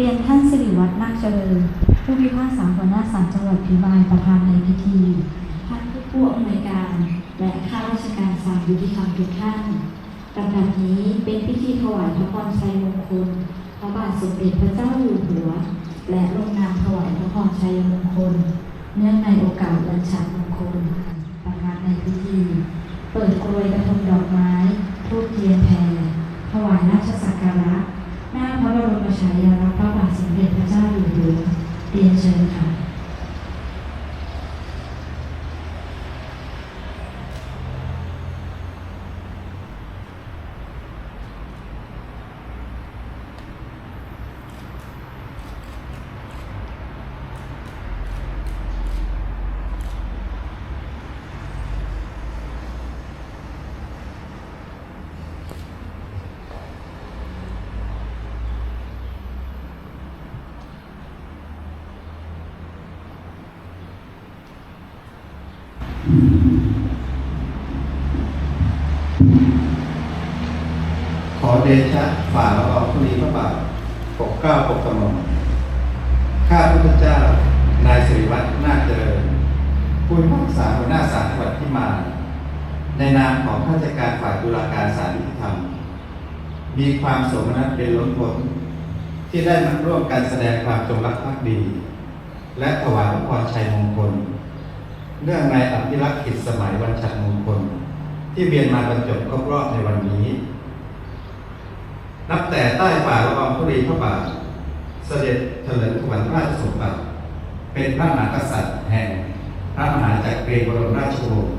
เรียนท่านสิริวัฒน์นาคเจริญ ผู้พิพากษาหัวหน้าศาลจังหวัดพิมายประธานในพิธี ท่านผู้อำนวยการ และข้าราชการศาลยุติธรรมทุกท่านลำดับนี้เป็นพิธีถวายพระพรชัยมงคล พระบาทสมเด็จพระเจ้าอยู่หัว และลงนามถวายพระพรชัยมงคล เนื่องในโอกาสวันฉัตรมงคลประธานในพิธี เปิดกรวยกระทงดอกไม้ทูบเทียนแผ่ถวายราชสักการะ หน้าพระบรมฉายาลักษณ์พระบาทสมเด็จพระเจ้าอยู่หัวเรียนเชิญค่ะ ขอเดชะฝ่าละอองธุลีพระบาทปกเกล้าปกกระหม่อมข้าพุทธเจ้านายสิริวัฒน์นาเจริญผู้พิพากษาหัวหน้าศาลจังหวัดพิมาในนามของข้าราชการฝ่ายตุลาการศาลยุติธรรม มีความสมนัตเป็นล้นพ้นที่ได้มาร่วมกันแสดงความจงรักภักดี และถวายพระพรชัยมงคล เนื่องในอภิรักษ์กิจสมัยวันฉัตรมงคล ที่เวียนมาบรรจบครบรอบในวันนี้ นับแต่ใต้ฝ่าละอองธุลีพระบาทเสด็จเถลิงถวัลราชสมบัติเป็นพระมหากษัตริย์แห่งพระมหาจักรีบรมราชวงศ์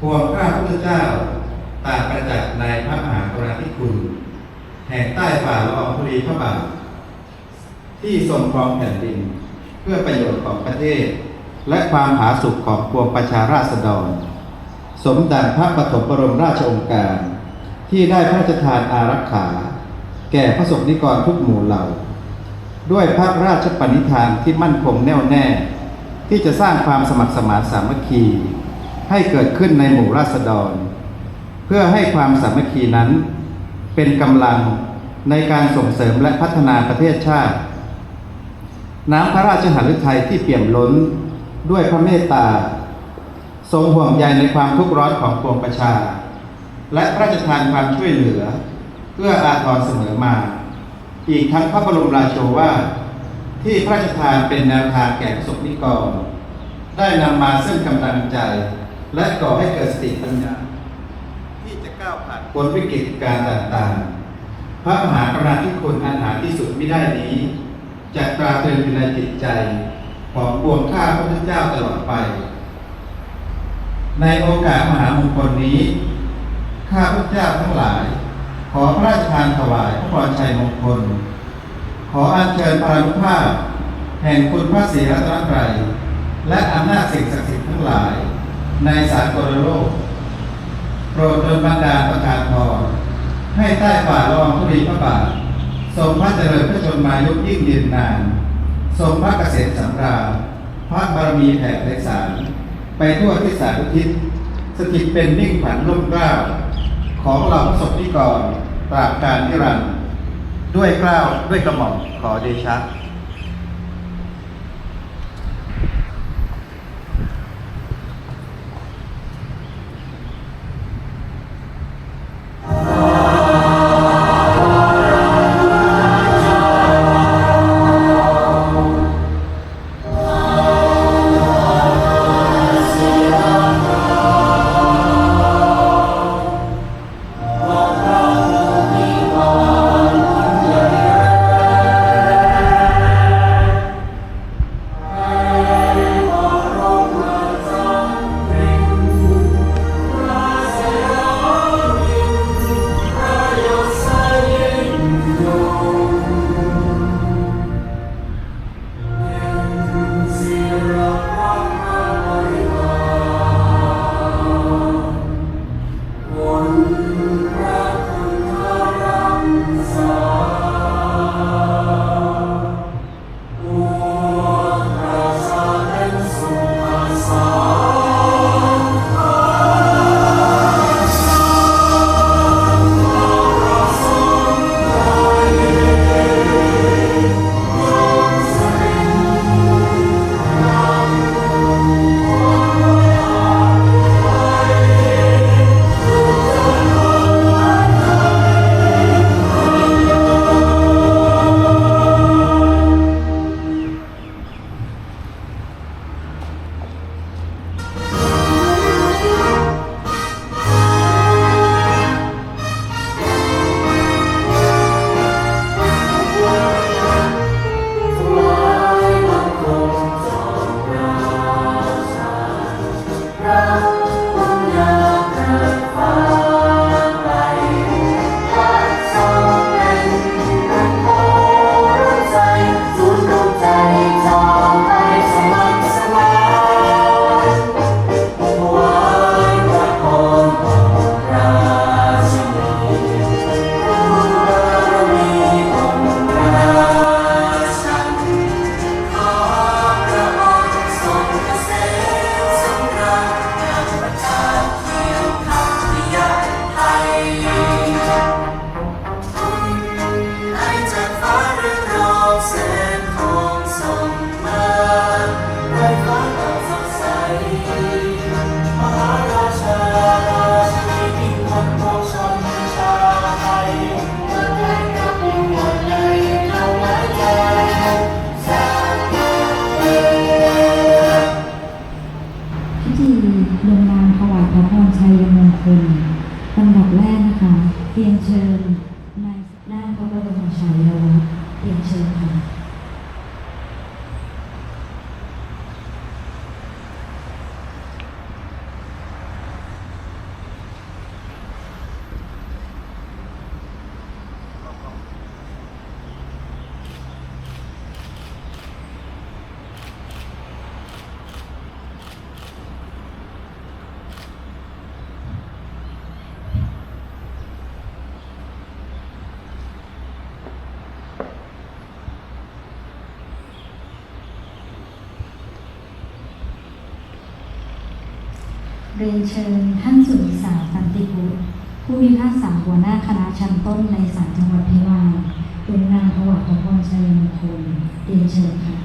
พวงข้าพุทธเจ้าต่างประจักษ์ในพระมหากรุณาธิคุณ แห่งใต้ฝ่าละอองธุลีพระบาทที่ทรงครองแผ่นดิน เพื่อประโยชน์ของประเทศ และความผาสุกของปวงประชาราษฎร สมดังพระปฐมบรมราชองค์การ ที่ได้พระราชทานอารักขา แก่พระสงฆ์นิกรทุกหมู่เหล่า ด้วยพระราชปณิธานที่มั่นคงแน่วแน่ ที่จะสร้างความสมัครสมานสามัคคี ให้เกิดขึ้นในหมู่ราษฎร เพื่อให้ความสามัคคีนั้น เป็นกำลังในการส่งเสริมและพัฒนาประเทศชาติ น้ำพระราชหฤทัยที่เปี่ยมล้น ด้วยพระเมตตา ทรงห่วงใยในความทุกข์ร้อนของปวงประชา และพระราชทานความช่วยเหลือเพื่ออาทรเสมอมา อีกทั้งพระบรมราโชวาทที่พระราชทานเป็นแนวทางแก่ประสบนิกร ได้นำมาซึ่งกำลังใจ และก่อให้เกิดสติปัญญาที่จะก้าวผ่านพ้นวิกฤตการต่างๆ พระมหากรุณาธิคุณอันหาที่สุดไม่ได้นี้จะตราตรึงอยู่ในจิตใจ ของปวงข้าพระพุทธเจ้าตลอดไป ในโอกาสมหามงคลนี้ ข้าพระเจ้าทั้งหลาย ขอพระราชทานถวายพระพรชัยมงคล ขออัญเชิญพรานุภาพ แห่งคุณพระศรีรัตนตรัยและอำนาจสิ่งศักดิ์สิทธิ์ทั้งหลาย ในสากลโลก โปรดดลบันดาลประทานพรให้ใต้ฝ่าละอองธุลีพระบาททรงพระเจริญพระชนมายุยิ่งยืนนาน ทรงพระเกษมสำราญพระบารมีแผ่ไพศาลไปทั่วทิศสารทิศสถิตเป็นนิ่งขวัญร่มเกล้าของเหล่าพระสงฆ์นิกรตราบกาลนิรันดร์ด้วยเกล้าวด้วยกระหม่อมขอเดชะ ลงนามถวายพระพรชัยมงคลลำดับแรกนะคะเรียนเชิญ เรียนเชิญท่านสุนิสาสันติบุตรผู้พิพากษาหัวหน้าคณะชั้นต้นในศาลจังหวัดพิมายเป็นนางถวายพระพรชัยมงคลเรียนเชิญค่ะ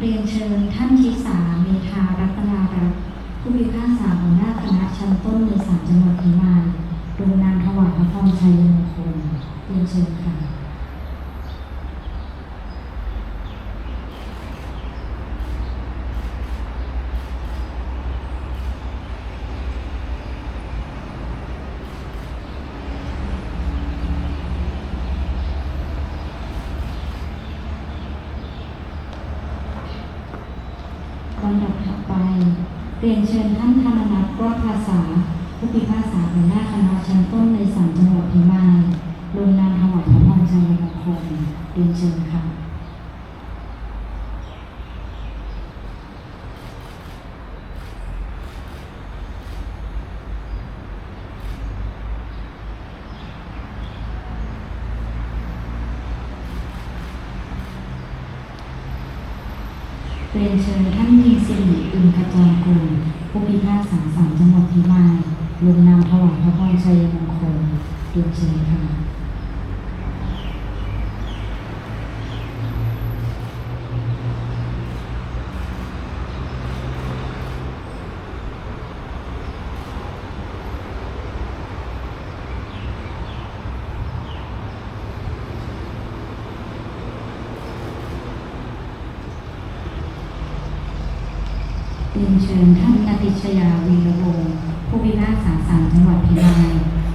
เรียนเชิญท่านทิสาเมธารัตนารัตผู้พิพากษาหัวหน้าคณะชั้นต้นในศาลจังหวัดพิมายลงนามถวายพระพรชัยมงคลเรียนเชิญค่ะ ลำดับถัดไป เรียนเชิญท่านธรรมนัฐรอดภาษา ผู้พิพากษาหัวหน้าคณะชั้นต้นในศาลจังหวัดพิมายลงนามถวายพระพรชัยมงคลเรียนเชิญค่ะ เรียนเชิญท่านมีสิริอึมกระจรกุลผู้พิพากษาศาลจังหวัดพิมายลงนามถวายพระพรชัยมงคลเรียนเชิญค่ะ เรียนเชิญท่านนติชยาวีระวงศ์ผู้พิพากษาศาลจังหวัดพิมาย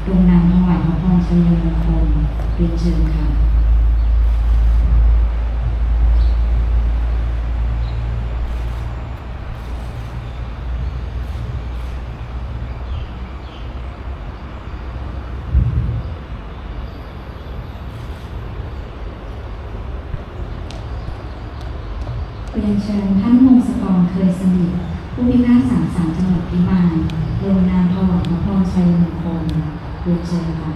ลงนามถวายพระพรชัยมงคลเรียนเชิญค่ะเรียนเชิญท่านพงศกรเคยสนิท ผู้พิพากษาศาลจังหวัดพิมายลงนามถวายพระพรชัยมงคลเรียนเชิญค่ะ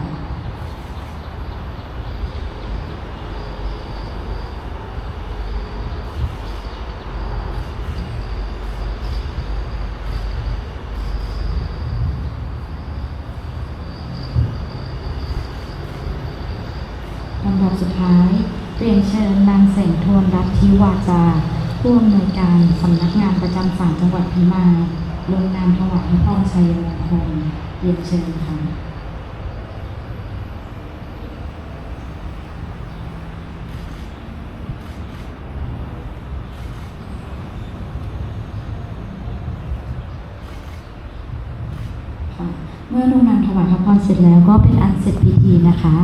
ลำดับสุดท้ายเรียนเชิญนางแสงทวนรัตทิวาจา ผู้อำนวยการสำนักงานประจำศาลจังหวัดพิมายลงนามถวายพระพรชัยมงคลเรียนเชิญค่ะเมื่อลงนามถวายพระพรเสร็จแล้วก็เป็นอันเสร็จพิธีนะคะ